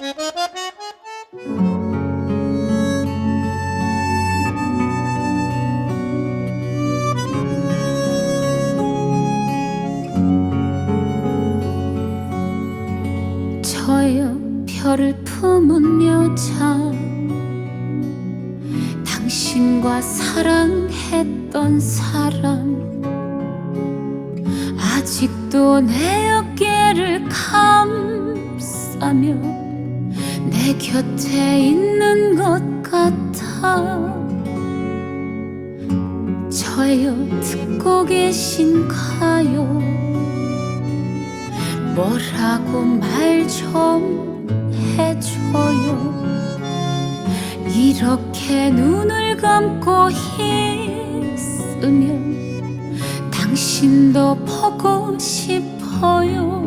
저요 별을 품은 여자 당신과 사랑했던 사람 아직도 내 어깨를 감싸며 내 곁에 있는 것 같아. 저요 듣고 계신가요? 뭐라고 말 좀 해줘요. 이렇게 눈을 감고 있으면 당신도 보고 싶어요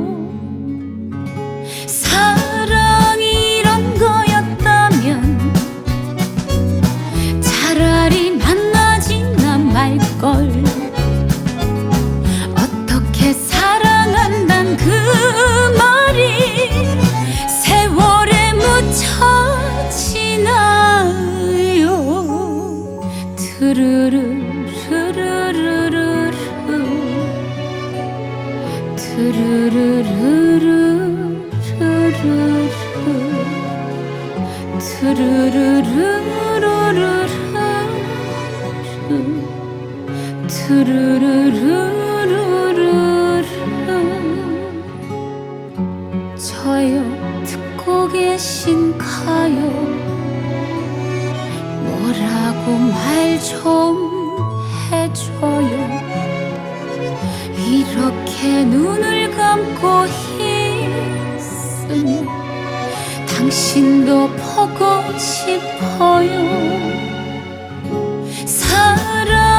드르르르르르르 드르르르르르르 드르르르르르르. 저요 듣고 계신가요 뭐라고 말 좀 해줘요. 이렇게 눈을 감고 있으면 당신도 보고 싶어요. 사랑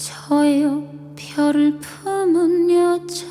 저예요 별을 품은 여자